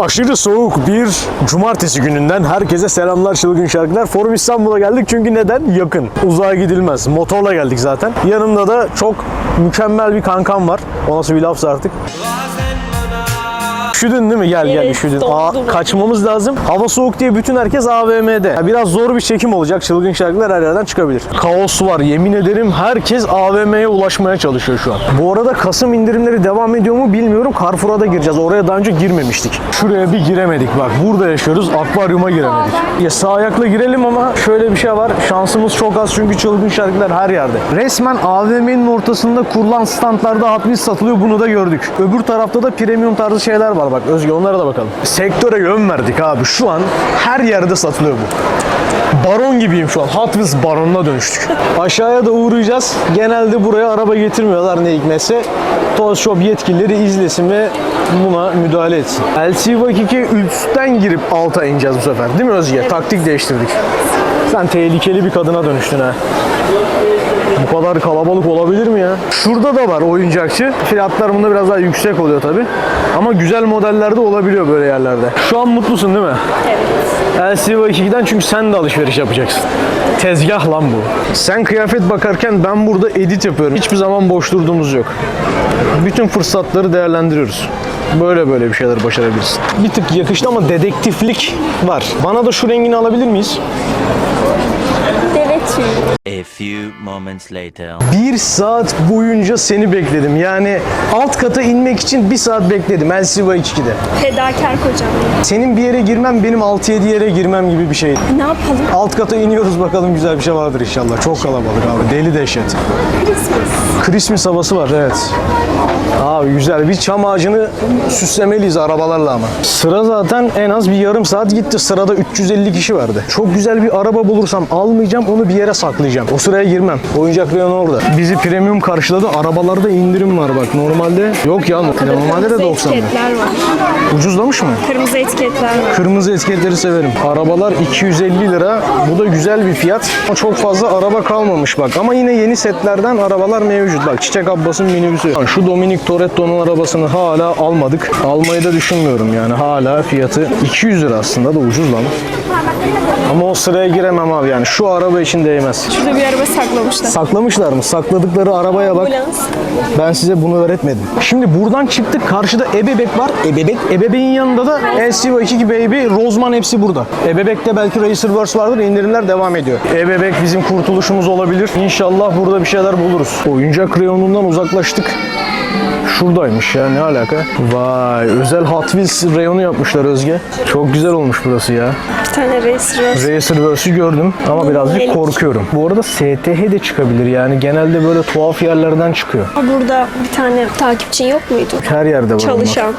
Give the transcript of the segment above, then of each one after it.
Aşırı soğuk bir cumartesi gününden herkese selamlar çılgın şarkılar. Forum İstanbul'a geldik çünkü neden? Yakın. Uzağa gidilmez. Motorla geldik zaten. Yanımda da çok mükemmel bir kankam var. O nasıl bir lafsa artık. Üşüdün değil mi? Gel gel Evet, üşüdün. dondum. Aa, kaçmamız lazım. Hava soğuk diye bütün herkes AVM'de. Ya Biraz zor bir çekim olacak. Çılgın şarkılar her yerden çıkabilir. Kaos var. Yemin ederim herkes AVM'ye ulaşmaya çalışıyor şu an. Bu arada Kasım indirimleri devam ediyor mu bilmiyorum. Carrefour'a da gireceğiz. Oraya daha önce girmemiştik. Şuraya bir giremedik bak. Burada yaşıyoruz. Akvaryuma giremedik. Ya sağ ayakla girelim ama şöyle bir şey var. Şansımız çok az çünkü çılgın şarkılar her yerde. Resmen AVM'nin ortasında kurulan standlarda Hot Wheels satılıyor. Bunu da gördük. Öbür tarafta da premium tarzı şeyler var bak. Özge onlara da bakalım. Sektöre yön verdik abi. Şu an her yerde satılıyor bu. Baron gibiyim şu an. Hot Wheels baronuna dönüştük. Aşağıya da uğrayacağız. Genelde buraya araba getirmiyorlar ne hikmetse. Toz Shop yetkilileri izlesin ve buna müdahale etsin. LC Bak 2 üstten girip alta ineceğiz bu sefer. Değil mi Özge? Taktik değiştirdik. Sen tehlikeli bir kadına dönüştün ha. Bu kadar kalabalık olabilir mi ya? Şurada da var oyuncakçı. Fiyatlar bunda biraz daha yüksek oluyor tabi. Ama güzel modellerde olabiliyor böyle yerlerde. Şu an mutlusun değil mi? Evet. LCV 2'den çünkü sen de alışveriş yapacaksın. Tezgah lan bu. Sen kıyafet bakarken ben burada edit yapıyorum. Hiçbir zaman boş durduğumuz yok. Bütün fırsatları değerlendiriyoruz. Böyle böyle bir şeyler başarabilirsin. Bir tık yakıştı ama dedektiflik var. Bana da şu rengini alabilir miyiz? Tüyü. A few moments later. Bir saat boyunca seni bekledim. Yani alt kata inmek için bir saat bekledim LCV 2'de. Fedakar kocam. Senin bir yere girmem benim 6-7 yere girmem gibi bir şey. Ne yapalım? Alt kata iniyoruz bakalım güzel bir şey vardır inşallah. Çok kalabalık abi. Deli dehşet. Christmas. Christmas havası var evet. Abi güzel bir çam ağacını süslemeliyiz arabalarla ama. Sıra zaten en az bir yarım saat gitti. Sırada 350 kişi vardı. Çok güzel bir araba bulursam almayacağım onu bir yere saklayacağım. O sıraya girmem. Oyuncak reyonu orada. Bizi premium karşıladı. Arabalarda indirim var bak. Normalde yok ya. Normalde de Kırmızı 90 lira. etiketler var. Ucuzlamış mı? Kırmızı etiketler var. Kırmızı etiketleri severim. Arabalar 250 lira. Bu da güzel bir fiyat. Ama çok fazla araba kalmamış bak. Ama yine yeni setlerden arabalar mevcut. Bak Çiçek Abbas'ın minibüsü. Şu Dominic Toretto'nun arabasını hala almadık. Almayı da düşünmüyorum yani. Hala fiyatı 200 lira aslında da ucuz lan. Ama o sıraya giremem abi yani. Şu araba için değmez. Şurada bir araba saklamışlar. Saklamışlar mı? Sakladıkları arabaya bak. Ambulans. Ben size bunu öğretmedim. Şimdi buradan çıktık. Karşıda ebebek var. Ebebek. Ebebeğin yanında da LCV2 Baby, Rozman hepsi burada. Ebebek'te belki Racerverse vardır. indirimler devam ediyor. Ebebek bizim kurtuluşumuz olabilir. İnşallah burada bir şeyler buluruz. Oyuncak reyonundan uzaklaştık. Şuradaymış ya ne alaka? Vay özel Hot Wheels reyonu yapmışlar Özge. Çok güzel olmuş burası ya. Bir tane racer. Racerverse'ü gördüm ama birazcık korkuyorum. Bu arada STH de çıkabilir yani genelde böyle tuhaf yerlerden çıkıyor. Burada bir tane takipçin yok muydu? Her yerde var Çalışan. onlar.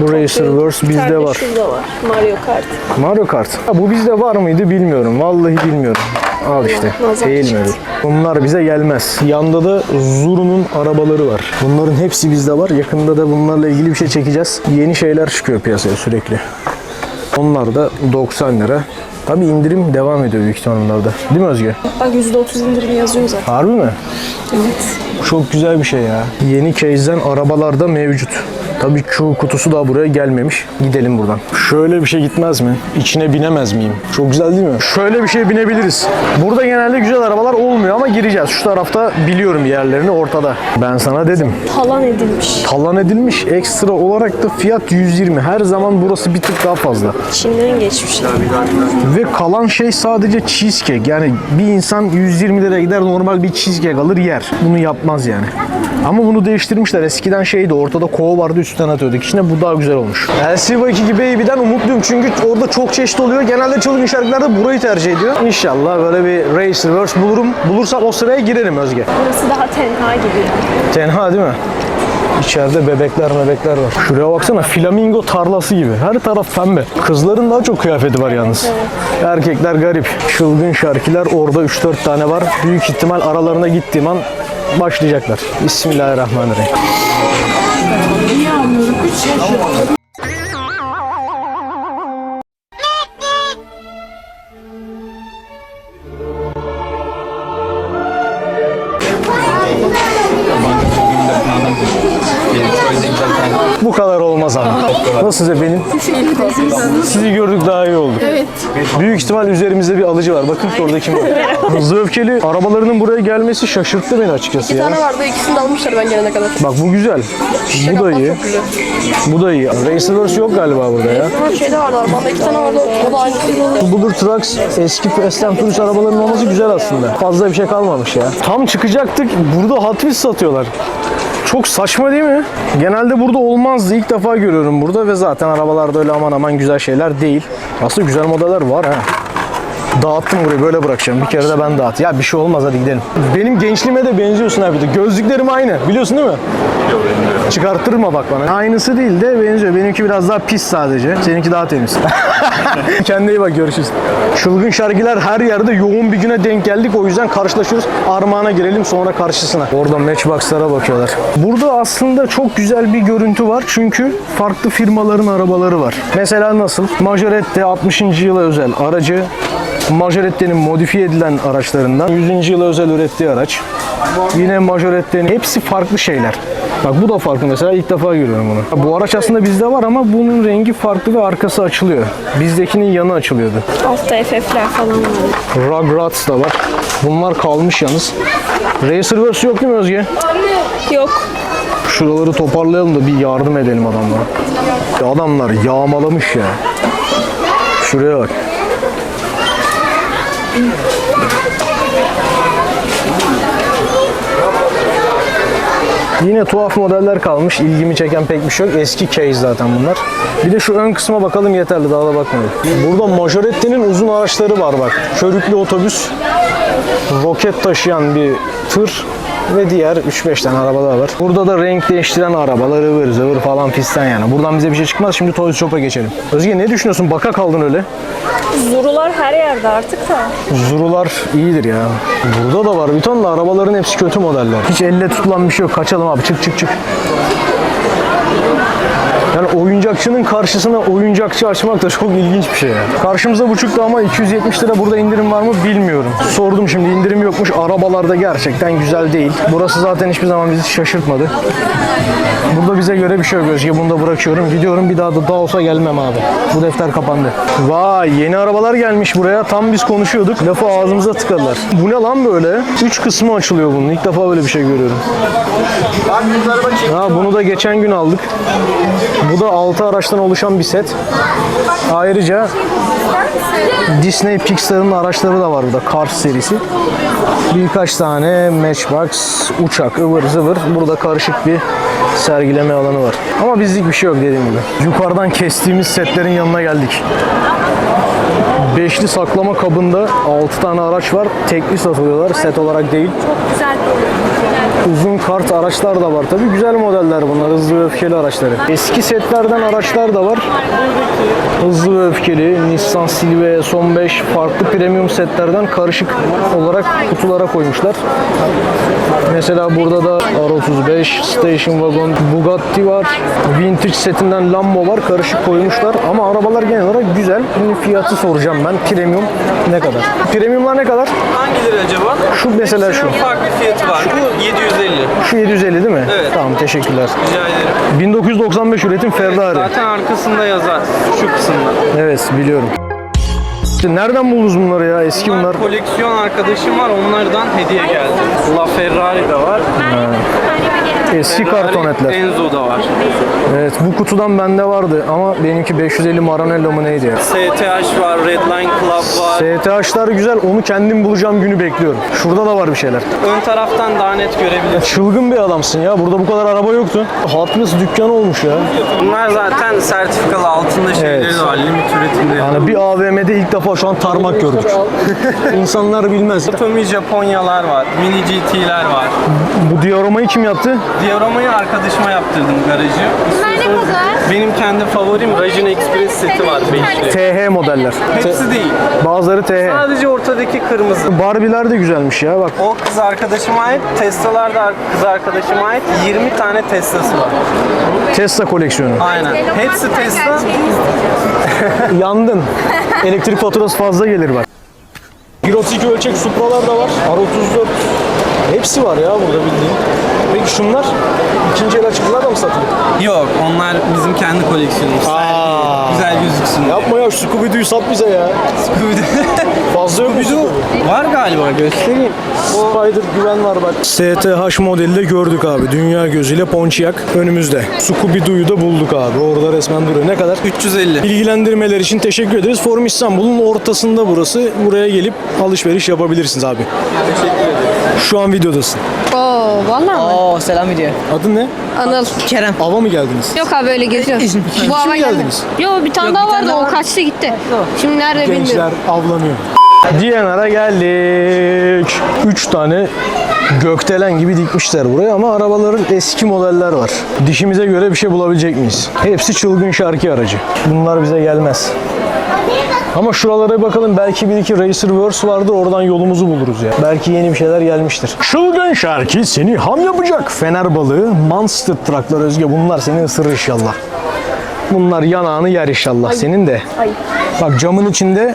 Bu Racerverse Bir tane bizde var. Şurada var. Mario Kart. Mario Kart. Ha, bu bizde var mıydı bilmiyorum. Vallahi bilmiyorum. Al işte. nazar. Bunlar bize gelmez. Yanda da Zuru'nun arabaları var. Bunların hepsi bizde var. Yakında da bunlarla ilgili bir şey çekeceğiz. Yeni şeyler çıkıyor piyasaya sürekli. Onlar da 90 lira. Tabi indirim devam ediyor büyük ihtimalle bunlarda. Değil mi Özge? Bak %30 indirim yazıyor zaten. Harbi mi? Evet. Çok güzel bir şey ya. Yeni case'den arabalarda mevcut. Tabii Q kutusu da buraya gelmemiş. Gidelim buradan. Şöyle bir şey gitmez mi? İçine binemez miyim? Çok güzel değil mi? Şöyle bir şey binebiliriz. Burada genelde güzel arabalar olmuyor ama gireceğiz. Şu tarafta biliyorum yerlerini ortada. Ben sana dedim. Talan edilmiş. Talan edilmiş ekstra olarak da fiyat 120. Her zaman burası bir tık daha fazla. Çin'den geçmişler. Ve kalan şey sadece cheesecake. Yani bir insan 120 liraya gider normal bir cheesecake alır yer. Bunu yapmaz yani. Ama bunu değiştirmişler. Eskiden şeydi ortada kova vardı üstten atıyorduk. İçine bu daha güzel olmuş. LCV 2 gibi Baby'den umutluyum çünkü orada çok çeşit oluyor. Genelde çılgın şarkılar da burayı tercih ediyor. İnşallah böyle bir Racerverse bulurum. Bulursam o sıraya girerim Özge. Burası daha tenha gibi. Tenha değil mi? İçeride bebekler bebekler var. Şuraya baksana flamingo tarlası gibi. Her taraf pembe. Kızların daha çok kıyafeti var yalnız. Erkekler garip. Çılgın şarkiler orada 3-4 tane var. Büyük ihtimal aralarına gittiğim an başlayacaklar. Bismillahirrahmanirrahim. Nasılsınız efendim? Sizi gördük daha iyi olduk. Evet. Büyük ihtimal üzerimizde bir alıcı var. Bakın orada kim var. Hızlı öfkeli arabalarının buraya gelmesi şaşırttı beni açıkçası Bir ya. tane vardı ikisini de almışlar ben gelene kadar. Bak bu güzel. Bu da iyi. Çok güzel. Bu da iyi. Racerverse yok galiba burada ya. Şeyde vardı arabamda iki tane vardı o da aynısı. Bulur Trucks eski Fast and Furious arabalarının olması güzel aslında. Fazla bir şey kalmamış ya. Tam çıkacaktık. Burada Hot Wheels satıyorlar. Çok saçma değil mi? Genelde burada olmazdı. İlk defa görüyorum burada ve zaten arabalarda öyle aman aman güzel şeyler değil. Aslında güzel modeller var ha. Dağıttım burayı böyle bırakacağım. Bir kere de ben dağıt. Ya bir şey olmaz hadi gidelim. Benim gençliğime de benziyorsun abi de. Gözlüklerim aynı. Biliyorsun değil mi? Çıkarttırma bak bana. Aynısı değil de benziyor. Benimki biraz daha pis sadece. Seninki daha temiz. Kendine iyi bak görüşürüz. Çılgın şarkılar her yerde yoğun bir güne denk geldik. O yüzden karşılaşıyoruz. Armağan'a girelim sonra karşısına. Orada Matchbox'lara bakıyorlar. Burada aslında çok güzel bir görüntü var. Çünkü farklı firmaların arabaları var. Mesela nasıl? Majorette 60. yıla özel aracı. Majorette'nin modifiye edilen araçlarından 100. yıla özel ürettiği araç. Yine Majorette'nin hepsi farklı şeyler. Bak bu da farklı mesela ilk defa görüyorum bunu. Bu araç aslında bizde var ama bunun rengi farklı ve arkası açılıyor. Bizdekinin yanı açılıyordu. Altta FF'ler falan var. Rugrats da var. Bunlar kalmış yalnız. Racerverse yok değil mi Özge? Yok. Şuraları toparlayalım da bir yardım edelim adamlara. Ya adamlar yağmalamış ya. Şuraya bak. Yine tuhaf modeller kalmış. İlgimi çeken pek bir şey yok. Eski case zaten bunlar. Bir de şu ön kısma bakalım yeterli. Daha da bakmayalım. Burada Majorette'nin uzun araçları var bak. Körüklü otobüs, roket taşıyan bir tır ve diğer 3-5 tane araba daha var. Burada da renk değiştiren arabalar ıvır zıvır falan fistan yani. Buradan bize bir şey çıkmaz. Şimdi Toys Shop'a geçelim. Özge ne düşünüyorsun? Baka kaldın öyle. Zurular her yerde artık da. Zurular iyidir ya. Burada da var bir ton da arabaların hepsi kötü modeller. Hiç elle tutulan bir şey yok. Kaçalım abi çık çık çık. Yani oyuncakçının karşısına oyuncakçı açmak da çok ilginç bir şey ya. Karşımıza bu çıktı ama 270 lira burada indirim var mı bilmiyorum. Sordum şimdi indirim yokmuş. Arabalarda gerçekten güzel değil. Burası zaten hiçbir zaman bizi şaşırtmadı. Burada bize göre bir şey yok Özge. Bunu da bırakıyorum. Gidiyorum bir daha da daha olsa gelmem abi. Bu defter kapandı. Vay yeni arabalar gelmiş buraya. Tam biz konuşuyorduk. Lafı ağzımıza tıkadılar. Bu ne lan böyle? Üç kısmı açılıyor bunun. İlk defa böyle bir şey görüyorum. Ha, bunu da geçen gün aldık. Bu da 6 araçtan oluşan bir set. Ayrıca Disney Pixar'ın araçları da var burada. Cars serisi. Birkaç tane Matchbox, uçak, ıvır zıvır. Burada karışık bir sergileme alanı var. Ama bizlik bir şey yok dediğim gibi. Yukarıdan kestiğimiz setlerin yanına geldik. Beşli saklama kabında 6 tane araç var. Tekli satılıyorlar. Set olarak değil. Güzel. Uzun kart araçlar da var tabii. Güzel modeller bunlar. Hızlı ve öfkeli araçları. Eski setlerden araçlar da var. Hızlı ve öfkeli. Nissan Silvia son 5 farklı premium setlerden karışık olarak kutulara koymuşlar. Mesela burada da R35, Station Wagon, Bugatti var. Vintage setinden Lambo var. Karışık koymuşlar. Ama arabalar genel olarak güzel. Şimdi fiyatı soracağım ben. Premium ne kadar? Premiumlar ne kadar? Hangileri acaba? Şu mesela şu. Farklı fiyatı var. Bu 750. Şu 750 değil mi? Evet. Tamam teşekkürler. Rica ederim. 1995 üretim Ferrari. Zaten arkasında yazar. Şu kısımda. Evet biliyorum. İşte Nereden buldunuz bunları ya? Eski bunlar. Bunlar koleksiyon arkadaşım var. Onlardan hediye geldi. La Ferrari de var. Eski Ferrari kartonetler. Enzo da var. Evet bu kutudan bende vardı ama benimki 550 Maranello mu neydi ya? STH var. Redline Club var. STH'lar güzel onu kendim bulacağım günü bekliyorum. Şurada da var bir şeyler. Ön taraftan daha net görebilirsin. Çılgın bir adamsın ya. Burada bu kadar araba yoktu. Hot Wheels dükkanı olmuş ya. Bunlar zaten sertifikalı altında şeyleri Evet. de var. Limit üretimleri. Yani bir AVM'de ilk defa şu an tarmak gördük. İnsanlar bilmez. Tomy Japonyalar var. Mini GT'ler var. Bu dioramayı kim yaptı? Dioramayı arkadaşıma yaptırdım garajı. Benim kendi favorim Rajin Express seti var beşli. TH modeller. Hepsi değil. Bazıları TH. Sadece ortadaki kırmızı. Barbie'ler de güzelmiş ya bak. O kız arkadaşıma ait, Tesla'lar da kız arkadaşıma ait 20 tane Tesla'sı var. Tesla koleksiyonu. Aynen. Hepsi Tesla. Yandın. Elektrik faturası fazla gelir bak. 1.32 ölçek Supra'lar da var. R34. Hepsi var ya burada bildiğin. Peki şunlar ikinci el açıklar da mı satılıyor? Yok onlar bizim kendi koleksiyonumuz. Aa. Güzel gözüksün diye. Yapma ya şu Scooby-Doo'yu sat bize ya. Scooby-Doo. Fazla yok mu Scooby-Doo? Var galiba göstereyim. Spider güven var bak. STH modeli de gördük abi. Dünya gözüyle Pontiac önümüzde. Scooby-Doo'yu da bulduk abi. Orada resmen duruyor. Ne kadar? 350. Bilgilendirmeler için teşekkür ederiz. Forum İstanbul'un ortasında burası. Buraya gelip alışveriş yapabilirsiniz abi. Şu an videodasın. Oo vallahi mı? Oo selam video. Adın ne? Anıl. Kerem. Ava mı geldiniz? Yok abi öyle geziyor. Kim Bu hava geldi. geldiniz? Yo bir tane Yok, daha bir tane vardı daha o var. kaçtı gitti. Şimdi nerede bilmiyorum. Gençler avlanıyor. DNR'a geldik. 3 tane gökdelen gibi dikmişler buraya ama arabaların eski modeller var. Dişimize göre bir şey bulabilecek miyiz? Hepsi çılgın şarkı aracı. Bunlar bize gelmez. Ama şuralara bakalım belki bir iki Racerverse vardır oradan yolumuzu buluruz ya. Belki yeni bir şeyler gelmiştir. Çılgın şarkı seni ham yapacak. Fener balığı, Monster Trucklar Özge bunlar seni ısırır inşallah. Bunlar yanağını yer inşallah senin de. Bak camın içinde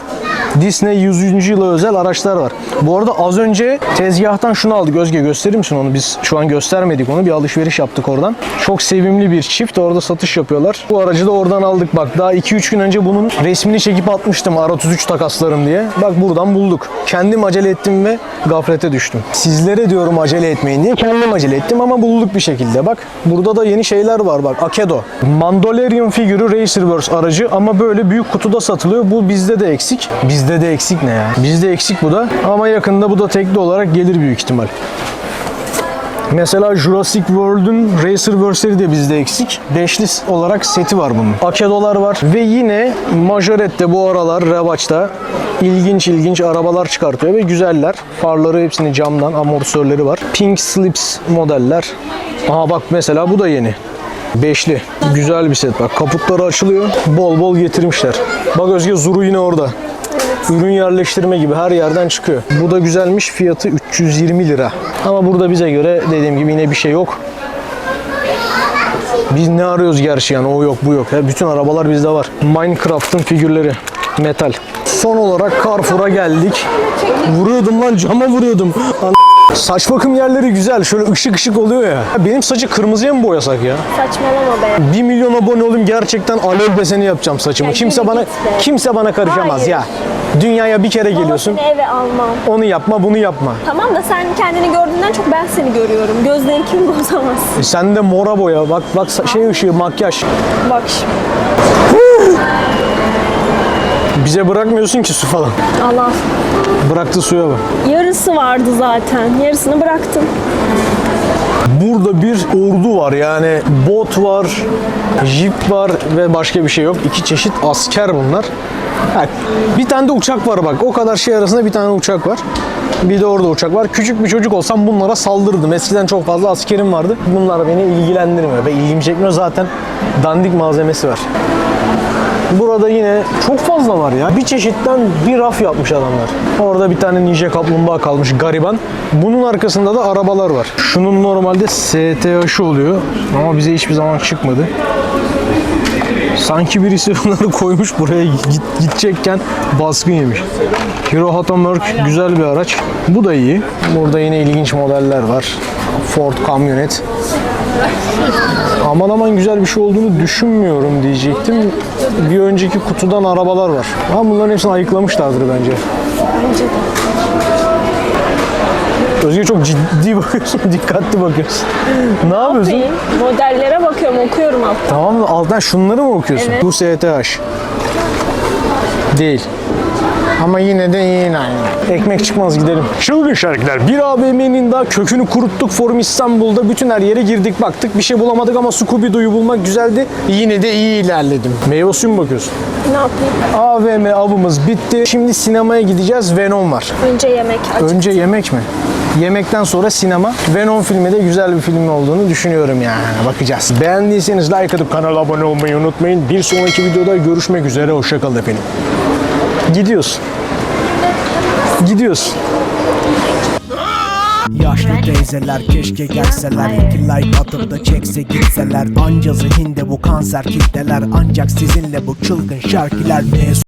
Disney 100. yıla özel araçlar var. Bu arada az önce tezgahtan şunu aldık. Özge gösterir misin onu? Biz şu an göstermedik onu. Bir alışveriş yaptık oradan. Çok sevimli bir çift. Orada satış yapıyorlar. Bu aracı da oradan aldık. Bak daha 2-3 gün önce bunun resmini çekip atmıştım. R33 takaslarım diye. Bak buradan bulduk. Kendim acele ettim ve gaflete düştüm. Sizlere diyorum acele etmeyin diye kendim acele ettim ama bulduk bir şekilde. Bak burada da yeni şeyler var bak. Akedo. Mandalorian figürü Racerverse aracı ama böyle büyük kutuda satılıyor. Bu bizde de eksik. Bizde de eksik ne ya? Bizde eksik bu da. Ama yakında bu da tekli olarak gelir büyük ihtimal. Mesela Jurassic World'un Racerverse'leri de bizde eksik. Beşli olarak seti var bunun. Akedolar var. Ve yine Majorette bu aralar revaçta ilginç ilginç arabalar çıkartıyor ve güzeller. Farları hepsini camdan, amortisörleri var. Pink Slips modeller. Aha bak mesela bu da yeni. Beşli. Güzel bir set bak. Kaputları açılıyor. Bol bol getirmişler. Bak Özge Zuru yine orada. Ürün yerleştirme gibi her yerden çıkıyor. Bu da güzelmiş. Fiyatı 320 lira. Ama burada bize göre dediğim gibi yine bir şey yok. Biz ne arıyoruz gerçi yani o yok bu yok. Ya bütün arabalar bizde var. Minecraft'ın figürleri. Metal. Son olarak Carrefour'a geldik. Vuruyordum lan cama vuruyordum. An- Saç bakım yerleri güzel. Şöyle ışık ışık oluyor ya. Benim saçı kırmızıya mı boyasak ya? Saçmalama be. 1 milyon abone olayım gerçekten alev deseni yapacağım saçımı. Ya Kimse bana kimse bana karışamaz Hayır. ya. Dünyaya bir kere geliyorsun. Seni eve almam. Onu yapma, bunu yapma. Tamam da sen kendini gördüğünden çok ben seni görüyorum. Gözlerin kim bozamaz. E sen de mora boya. Bak bak sa- şey ışığı, makyaj. Bak şimdi. Bize bırakmıyorsun ki su falan. Allah. Bıraktı suya bak. Yarısı vardı zaten. Yarısını bıraktım. Burada bir ordu var yani bot var, jip var ve başka bir şey yok. İki çeşit asker bunlar. Bir tane de uçak var bak. O kadar şey arasında bir tane uçak var. Bir de orada uçak var. Küçük bir çocuk olsam bunlara saldırırdım. Eskiden çok fazla askerim vardı. Bunlar beni ilgilendirmiyor ve ilgimi çekmiyor zaten. Dandik malzemesi var. Burada yine çok fazla var ya. Bir çeşitten bir raf yapmış adamlar. Orada bir tane ninja kaplumbağa kalmış gariban. Bunun arkasında da arabalar var. Şunun normalde STH'ı oluyor ama bize hiçbir zaman çıkmadı. Sanki birisi bunları koymuş buraya git, gidecekken baskın yemiş. Hero Hatamerk güzel bir araç. Bu da iyi. Burada yine ilginç modeller var. Ford kamyonet. Aman aman güzel bir şey olduğunu düşünmüyorum diyecektim. Bir önceki kutudan arabalar var. Ama bunların hepsini ayıklamışlardır bence. Özge çok ciddi bakıyorsun, dikkatli bakıyorsun. ne yapıyorsun? Yapayım. Modellere bakıyorum, okuyorum altta. Tamam mı? Alttan şunları mı okuyorsun? Evet. Bu STH. Değil. Ama yine de yine aynı. Ekmek çıkmaz gidelim. Çılgın şarkılar. Bir AVM'nin daha kökünü kuruttuk. Forum İstanbul'da bütün her yere girdik baktık. Bir şey bulamadık ama Scooby-Doo'yu bulmak güzeldi. Yine de iyi ilerledim. Meyve suyu mu bakıyorsun? Ne yapayım? AVM avımız bitti. Şimdi sinemaya gideceğiz. Venom var. Önce yemek. Acı. Önce yemek mi? Yemekten sonra sinema. Venom filmi de güzel bir film olduğunu düşünüyorum yani. Bakacağız. Beğendiyseniz like atıp kanala abone olmayı unutmayın. Bir sonraki videoda görüşmek üzere. Hoşçakalın efendim. Gidiyorsun. Gidiyorsun. Yaşlı teyzeler keşke gelseler İki like atıp da çekse gitseler Anca zihinde bu kanser kitleler Ancak sizinle bu çılgın şarkılar ne